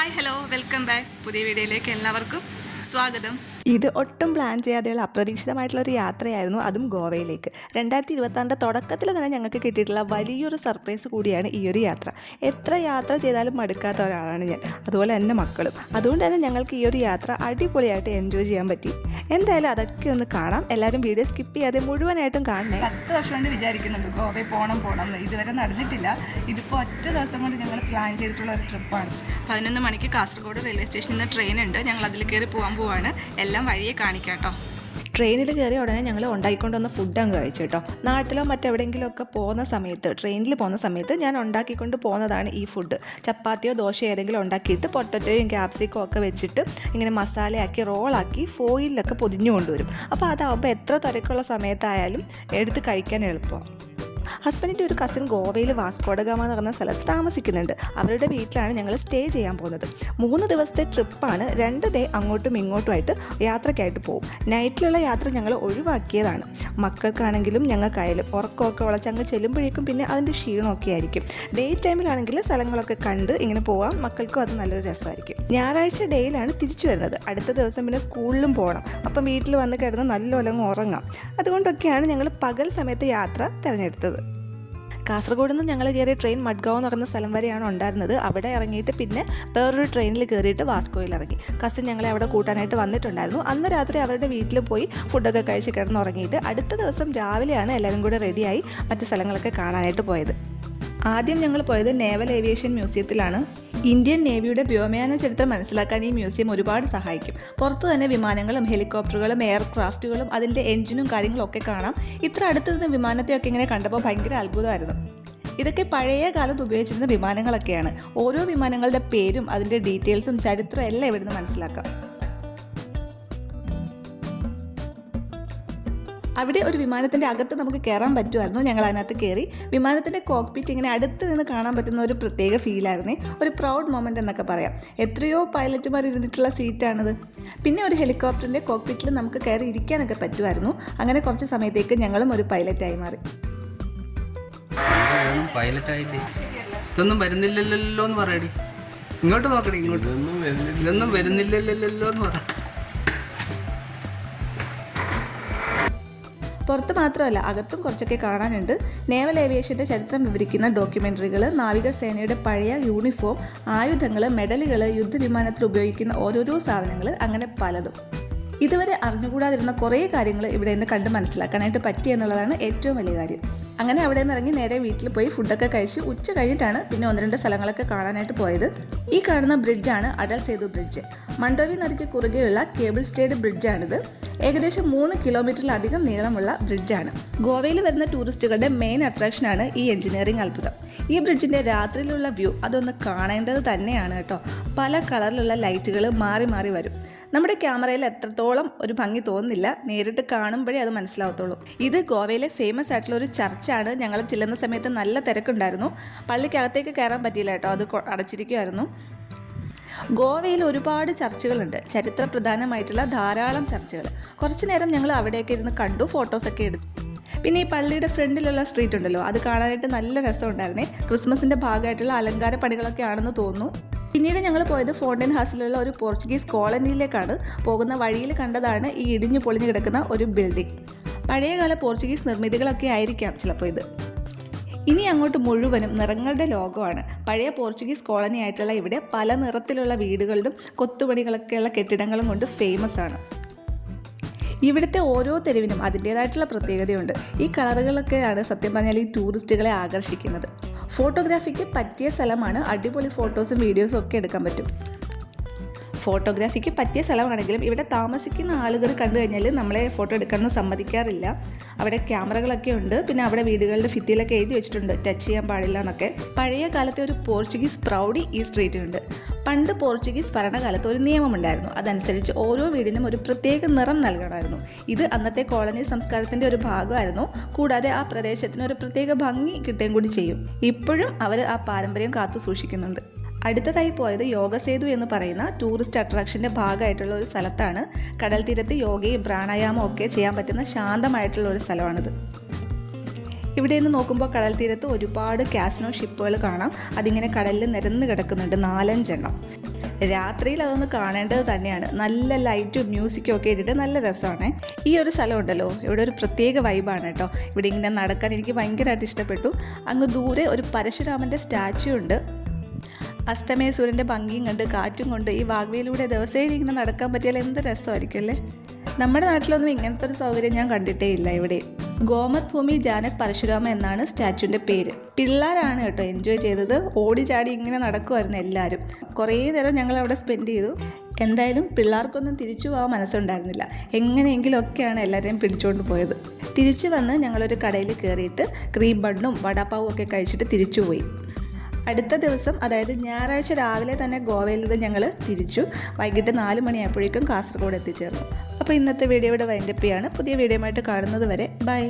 Hi hello welcome back പുതിയ വീഡിയോയിലേക്ക് എല്ലാവർക്കും സ്വാഗതം. ഇത് ഒട്ടും പ്ലാൻ ചെയ്യാതെയുള്ള അപ്രതീക്ഷിതമായിട്ടുള്ള ഒരു യാത്രയായിരുന്നു അതും ഗോവയിലേക്ക്. രണ്ടായിരത്തി ഇരുപത്താറിന്റെ തുടക്കത്തിൽ തന്നെ ഞങ്ങൾക്ക് കിട്ടിയിട്ടുള്ള വലിയൊരു സർപ്രൈസ് കൂടിയാണ് ഈ ഒരു യാത്ര. എത്ര യാത്ര ചെയ്താലും മടുക്കാത്ത ഒരാളാണ് ഞാൻ. അതുപോലെ തന്നെ മക്കളും. അതുകൊണ്ട് തന്നെ ഞങ്ങൾക്ക് ഈ ഒരു യാത്ര അടിപൊളിയായിട്ട് എൻജോയ് ചെയ്യാൻ പറ്റി. എന്തായാലും അതൊക്കെ ഒന്ന് കാണാം. എല്ലാവരും വീഡിയോ സ്കിപ്പ് ചെയ്യാതെ മുഴുവനായിട്ടും കാണണേ. പത്ത് വർഷം കൊണ്ട് വിചാരിക്കുന്നുണ്ട് ഗോവയിൽ പോകണം പോകണം ഇതുവരെ നടന്നിട്ടില്ല. ഇതിപ്പോൾ ഒറ്റ ദിവസം കൊണ്ട് ഞങ്ങൾ പ്ലാൻ ചെയ്തിട്ടുള്ള ഒരു ട്രിപ്പാണ് പതിനൊന്ന് മണിക്ക് കാസർഗോഡ് റെയിൽവേ സ്റ്റേഷനിൽ നിന്ന് ട്രെയിൻ ഉണ്ട്. ഞങ്ങൾ അതിൽ കയറി പോകാൻ പോവാണ്. എല്ലാം വഴിയെ കാണിക്കാം കേട്ടോ. ട്രെയിനിൽ കയറിയ ഉടനെ ഞങ്ങൾ ഉണ്ടാക്കിക്കൊണ്ടുവന്ന ഫുഡ് അങ്ങ് കഴിച്ചു കേട്ടോ. നാട്ടിലോ മറ്റെവിടെയെങ്കിലും ഒക്കെ പോകുന്ന സമയത്ത് ട്രെയിനിൽ പോകുന്ന സമയത്ത് ഞാൻ ഉണ്ടാക്കിക്കൊണ്ട് പോകുന്നതാണ് ഈ ഫുഡ് ചപ്പാത്തിയോ ദോശയോ ഏതെങ്കിലും ഉണ്ടാക്കിയിട്ട് പൊട്ടറ്റോയും ക്യാപ്സിക്കോ ഒക്കെ വെച്ചിട്ട് ഇങ്ങനെ മസാലയാക്കി റോളാക്കി ഫോയിലൊക്കെ പൊതിഞ്ഞു കൊണ്ടുവരും അപ്പോൾ അതാവുമ്പോൾ എത്ര തിരക്കുള്ള സമയത്തായാലും എടുത്ത് കഴിക്കാൻ എളുപ്പമാണ് ഹസ്ബൻഡിന്റെ ഒരു കസിൻ ഗോവയിൽ വാസ്കോഡഗാമ എന്ന് പറഞ്ഞ സ്ഥലത്ത് താമസിക്കുന്നുണ്ട്. അവരുടെ വീട്ടിലാണ് ഞങ്ങൾ സ്റ്റേ ചെയ്യാൻ പോകുന്നത്. മൂന്ന് ദിവസത്തെ ട്രിപ്പാണ് രണ്ട് ഡേ അങ്ങോട്ടും ഇങ്ങോട്ടുമായിട്ട് യാത്രയ്ക്കായിട്ട് പോകും. നൈറ്റിലുള്ള യാത്ര ഞങ്ങൾ ഒഴിവാക്കിയതാണ്. മക്കൾക്കാണെങ്കിലും ഞങ്ങൾക്കായാലും ഉറക്കമൊക്കെ വളച്ചങ്ങ് ചെല്ലുമ്പോഴേക്കും പിന്നെ അതിന്റെ ക്ഷീണമൊക്കെ ആയിരിക്കും. ഡേ ടൈമിലാണെങ്കിൽ സ്ഥലങ്ങളൊക്കെ കണ്ട് ഇങ്ങനെ പോവാം. മക്കൾക്കും അത് നല്ലൊരു രസമായിരിക്കും. ഞായറാഴ്ച ഡേയിലാണ് തിരിച്ചു വരുന്നത്. അടുത്ത ദിവസം പിന്നെ സ്കൂളിലും പോകണം അപ്പം വീട്ടിൽ വന്ന് കിടന്ന് നല്ലോലങ്ങ് ഉറങ്ങാം. അതുകൊണ്ടൊക്കെയാണ് ഞങ്ങൾ പകൽ സമയത്ത് യാത്ര തിരഞ്ഞെടുത്തത്. കാസർഗോഡ് നിന്ന് ഞങ്ങൾ കയറിയ ട്രെയിൻ മഡ്ഗാവ് എന്ന് പറയുന്ന സ്ഥലം വരെയാണ് ഉണ്ടായിരുന്നത്. അവിടെ ഇറങ്ങിയിട്ട് പിന്നെ വേറൊരു ട്രെയിനിൽ കയറിയിട്ട് വാസ്കോയിൽ ഇറങ്ങി. കസിൻ ഞങ്ങളെ അവിടെ കൂട്ടാനായിട്ട് വന്നിട്ടുണ്ടായിരുന്നു. അന്ന് രാത്രി അവരുടെ വീട്ടിൽ പോയി ഫുഡൊക്കെ കഴിച്ച് കിടന്നുറങ്ങിയിട്ട് അടുത്ത ദിവസം രാവിലെയാണ് എല്ലാവരും കൂടെ റെഡിയായി മറ്റ് സ്ഥലങ്ങളൊക്കെ കാണാനായിട്ട് പോയത്. ആദ്യം ഞങ്ങൾ പോയത് നേവൽ ഏവിയേഷൻ മ്യൂസിയത്തിലാണ് ഇന്ത്യൻ നേവിയുടെ വ്യോമയാന ചരിത്രം മനസ്സിലാക്കാൻ ഈ മ്യൂസിയം ഒരുപാട് സഹായിക്കും. പുറത്തു തന്നെ വിമാനങ്ങളും ഹെലികോപ്റ്ററുകളും എയർക്രാഫ്റ്റുകളും അതിന്റെ എഞ്ചിനും കാര്യങ്ങളും ഒക്കെ കാണാം. ഇത്ര അടുത്ത് നിന്ന് വിമാനത്തെയൊക്കെ ഇങ്ങനെ കണ്ടപ്പോൾ ഭയങ്കര അത്ഭുതമായിരുന്നു. ഇതൊക്കെ പഴയ കാലത്ത് ഉപയോഗിച്ചിരുന്ന വിമാനങ്ങളൊക്കെയാണ്. ഓരോ വിമാനങ്ങളുടെ പേരും അതിന്റെ ഡീറ്റെയിൽസും ചരിത്രവും എല്ലാം ഇവിടുന്ന് മനസ്സിലാക്കാം. അവിടെ ഒരു വിമാനത്തിന്റെ അകത്ത് നമുക്ക് കയറാൻ പറ്റുമായിരുന്നു. ഞങ്ങൾ അതിനകത്ത് കയറി വിമാനത്തിന്റെ കോക്പിറ്റ് ഇങ്ങനെ അടുത്ത് നിന്ന് കാണാൻ പറ്റുന്ന ഒരു പ്രത്യേക ഫീലായിരുന്നേ ഒരു പ്രൗഡ് മൊമെന്റ് എന്നൊക്കെ പറയാം. എത്രയോ പൈലറ്റുമാർ ഇരുന്നിട്ടുള്ള സീറ്റാണിത് പിന്നെ ഒരു ഹെലികോപ്റ്ററിന്റെ കോക്പിറ്റിൽ നമുക്ക് കയറി ഇരിക്കാനൊക്കെ പറ്റുമായിരുന്നു. അങ്ങനെ കുറച്ച് സമയത്തേക്ക് ഞങ്ങളും ഒരു പൈലറ്റായി മാറി. വേണം പൈലറ്റ് ആയില്ലേ ഇതൊന്നും വരുന്നില്ലല്ലോ എന്ന് പറയടി. ഇങ്ങോട്ട് നോക്കടി ഇങ്ങോട്ട്. ഇതൊന്നും വരുന്നില്ലല്ലോ എന്ന് പറ. പുറത്ത് മാത്രമല്ല അകത്തും കുറച്ചൊക്കെ കാണാനുണ്ട്. നേവൽ ഏവിയേഷന്റെ ചരിത്രം വിവരിക്കുന്ന ഡോക്യുമെന്ററികൾ നാവികസേനയുടെ പഴയ യൂണിഫോം ആയുധങ്ങൾ മെഡലുകൾ യുദ്ധവിമാനത്തിൽ ഉപയോഗിക്കുന്ന ഓരോരോ സാധനങ്ങൾ അങ്ങനെ പലതും. ഇതുവരെ അറിഞ്ഞുകൂടാതിരുന്ന കുറേ കാര്യങ്ങൾ ഇവിടെ നിന്ന് കണ്ട് മനസ്സിലാക്കാനായിട്ട് പറ്റി എന്നുള്ളതാണ് ഏറ്റവും വലിയ കാര്യം. അങ്ങനെ അവിടെ നിന്ന് ഇറങ്ങി നേരെ വീട്ടിൽ പോയി ഫുഡൊക്കെ കഴിച്ച് ഉച്ച കഴിഞ്ഞിട്ടാണ് പിന്നെ ഒന്ന് രണ്ട് സ്ഥലങ്ങളൊക്കെ കാണാനായിട്ട് പോയത്. ഈ കാണുന്ന ബ്രിഡ്ജാണ് അടൽ സേതു ബ്രിഡ്ജ്. മണ്ടോവി നദിക്ക് കുറുകെയുള്ള കേബിൾ സ്റ്റേഡ് ബ്രിഡ്ജാണിത്. ഏകദേശം മൂന്ന് കിലോമീറ്ററിലധികം നീളമുള്ള ബ്രിഡ്ജാണ്. ഗോവയിൽ വരുന്ന ടൂറിസ്റ്റുകളുടെ മെയിൻ അട്രാക്ഷനാണ് ഈ എഞ്ചിനീയറിംഗ് അത്ഭുതം. ഈ ബ്രിഡ്ജിന്റെ രാത്രിയിലുള്ള വ്യൂ അതൊന്ന് കാണേണ്ടത് തന്നെയാണ് കേട്ടോ. പല കളറിലുള്ള ലൈറ്റുകൾ മാറി മാറി വരും. നമ്മുടെ ക്യാമറയിൽ എത്രത്തോളം ഒരു ഭംഗി തോന്നുന്നില്ല നേരിട്ട് കാണുമ്പോഴേ അത് മനസ്സിലാവത്തുള്ളൂ. ഇത് ഗോവയിലെ ഫേമസ് ആയിട്ടുള്ള ഒരു ചർച്ചാണ്. ഞങ്ങൾ ചെല്ലുന്ന സമയത്ത് നല്ല തിരക്കുണ്ടായിരുന്നു. പള്ളിക്കകത്തേക്ക് കയറാൻ പറ്റിയില്ല കേട്ടോ. അത് അടച്ചിരിക്കുമായിരുന്നു ഗോവയിൽ ഒരുപാട് ചർച്ചുകളുണ്ട്. ചരിത്ര പ്രധാനമായിട്ടുള്ള ധാരാളം ചർച്ചുകൾ. കുറച്ച് നേരം ഞങ്ങൾ അവിടെയൊക്കെ ഇരുന്ന് കണ്ടു ഫോട്ടോസൊക്കെ എടുത്തു. പിന്നെ ഈ പള്ളിയുടെ ഫ്രണ്ടിലുള്ള സ്ട്രീറ്റ് ഉണ്ടല്ലോ അത് കാണാനായിട്ട് നല്ല രസമുണ്ടായിരുന്നേ. ക്രിസ്മസിന്റെ ഭാഗമായിട്ടുള്ള അലങ്കാര പണികളൊക്കെ ആണെന്ന് തോന്നുന്നു. പിന്നീട് ഞങ്ങൾ പോയത് ഫോണ്ടൻ ഹാസിലുള്ള ഒരു പോർച്ചുഗീസ് കോളനിയിലേക്കാണ്. പോകുന്ന വഴിയിൽ കണ്ടതാണ് ഈ ഇടിഞ്ഞു പൊളിഞ്ഞു കിടക്കുന്ന ഒരു ബിൽഡിംഗ് പഴയകാല പോർച്ചുഗീസ് നിർമ്മിതികളൊക്കെ ആയിരിക്കാം ചിലപ്പോൾ ഇത്. ഇനി അങ്ങോട്ട് മുഴുവനും നിറങ്ങളുടെ ലോകമാണ്. പഴയ പോർച്ചുഗീസ് കോളനി ആയിട്ടുള്ള ഇവിടെ പല നിറത്തിലുള്ള വീടുകളിലും കൊത്തുപണികളൊക്കെയുള്ള കെട്ടിടങ്ങളും കൊണ്ട് ഫേമസ് ആണ്. ഇവിടുത്തെ ഓരോ തെരുവിനും അതിന്റേതായിട്ടുള്ള പ്രത്യേകതയുണ്ട്. ഈ കളറുകളൊക്കെയാണ് സത്യം പറഞ്ഞാൽ ഈ ടൂറിസ്റ്റുകളെ ആകർഷിക്കുന്നത്. ഫോട്ടോഗ്രാഫിക്ക് പറ്റിയ സ്ഥലമാണ് അടിപൊളി ഫോട്ടോസും വീഡിയോസും ഒക്കെ എടുക്കാൻ പറ്റും. ഫോട്ടോഗ്രാഫിക്ക് പറ്റിയ സ്ഥലമാണെങ്കിലും ഇവിടെ താമസിക്കുന്ന ആളുകൾ കണ്ടു കഴിഞ്ഞാൽ നമ്മളെ ഫോട്ടോ എടുക്കാനൊന്നും സമ്മതിക്കാറില്ല. അവിടെ ക്യാമറകളൊക്കെ ഉണ്ട്. പിന്നെ അവിടെ വീടുകളുടെ ഭിത്തിയിലൊക്കെ എഴുതി വെച്ചിട്ടുണ്ട്. ടച്ച് ചെയ്യാൻ പാടില്ല എന്നൊക്കെ. പഴയ കാലത്തെ ഒരു പോർച്ചുഗീസ് പ്രൗഡി ഈ സ്ട്രീറ്റിനുണ്ട് പണ്ട് പോർച്ചുഗീസ് ഭരണകാലത്ത് ഒരു നിയമമുണ്ടായിരുന്നു. അതനുസരിച്ച് ഓരോ വീടിനും ഒരു പ്രത്യേക നിറം നൽകണമായിരുന്നു. ഇത് അന്നത്തെ കോളനി സംസ്കാരത്തിന്റെ ഒരു ഭാഗമായിരുന്നു. കൂടാതെ ആ പ്രദേശത്തിന് ഒരു പ്രത്യേക ഭംഗി കിട്ടുകയും കൂടി ചെയ്യും. ഇപ്പോഴും അവർ ആ പാരമ്പര്യം കാത്തു സൂക്ഷിക്കുന്നുണ്ട്. അടുത്തതായി പോയത് യോഗസേതു എന്ന് പറയുന്ന ടൂറിസ്റ്റ് അട്രാക്ഷന്റെ ഭാഗമായിട്ടുള്ള ഒരു സ്ഥലത്താണ്. കടൽ തീരത്ത് യോഗയും പ്രാണായാമവും ഒക്കെ ചെയ്യാൻ പറ്റുന്ന ശാന്തമായിട്ടുള്ള ഒരു സ്ഥലമാണിത്. ഇവിടെ നിന്ന് നോക്കുമ്പോൾ കടൽ തീരത്ത് ഒരുപാട് കാസിനോ ഷിപ്പുകൾ കാണാം. അതിങ്ങനെ കടലിൽ നിരന്ന് കിടക്കുന്നുണ്ട് നാലഞ്ചെണ്ണം. രാത്രിയിൽ അതൊന്ന് കാണേണ്ടത് തന്നെയാണ്. നല്ല ലൈറ്റും മ്യൂസിക്കും ഒക്കെ ഇട്ടിട്ട് നല്ല രസമാണ്. ഈ ഒരു സ്ഥലം ഉണ്ടല്ലോ. ഇവിടെ ഒരു പ്രത്യേക വൈബാണ് കേട്ടോ. ഇവിടെ ഇങ്ങനെ നടക്കാൻ എനിക്ക് ഭയങ്കരമായിട്ട് ഇഷ്ടപ്പെട്ടു. അങ്ങ് ദൂരെ ഒരു പരശുരാമന്റെ സ്റ്റാച്ചു ഉണ്ട്. അസ്തമയ സൂര്യന്റെ ഭംഗിയും കണ്ട് കാറ്റും കൊണ്ട് ഈ വാഗ്വയിലൂടെ ദിവസേന ഇങ്ങനെ നടക്കാൻ പറ്റിയാൽ എന്ത് രസമായിരിക്കും അല്ലേ? നമ്മുടെ നാട്ടിലൊന്നും ഇങ്ങനത്തെ ഒരു സൗകര്യം ഞാൻ കണ്ടിട്ടേ ഇല്ല ഇവിടെ. ഗോമത് ഭൂമി ജാനക് പരശുരാമ എന്നാണ് സ്റ്റാച്ചുവിന്റെ പേര്. പിള്ളേരാണ് കേട്ടോ എൻജോയ് ചെയ്തത്. ഓടി ചാടി ഇങ്ങനെ നടക്കുമായിരുന്നു എല്ലാവരും. കുറേ നേരം ഞങ്ങൾ അവിടെ സ്പെൻഡ് ചെയ്തു. എന്തായാലും പിള്ളേർക്കൊന്നും തിരിച്ചു പോകാൻ മനസ്സുണ്ടായിരുന്നില്ല. എങ്ങനെയെങ്കിലുമൊക്കെയാണ് എല്ലാവരെയും പിടിച്ചുകൊണ്ട് പോയത്. തിരിച്ചു വന്ന് ഞങ്ങളൊരു കടയിൽ കയറിയിട്ട് ക്രീം ബണ്ണും വടാപ്പാവും ഒക്കെ കഴിച്ചിട്ട് തിരിച്ചു പോയി. അടുത്ത ദിവസം അതായത് ഞായറാഴ്ച രാവിലെ തന്നെ ഗോവയിൽ നിന്ന് ഞങ്ങൾ തിരിച്ചു. വൈകിട്ട് നാല് മണിയായപ്പോഴേക്കും കാസർഗോഡ് എത്തിച്ചേർന്നു. അപ്പോൾ ഇന്നത്തെ വീഡിയോ ഇവിടെ വൈൻഡപ്പ് പുതിയ വീഡിയോയുമായിട്ട് കാണുന്നത് വരെ ബൈ.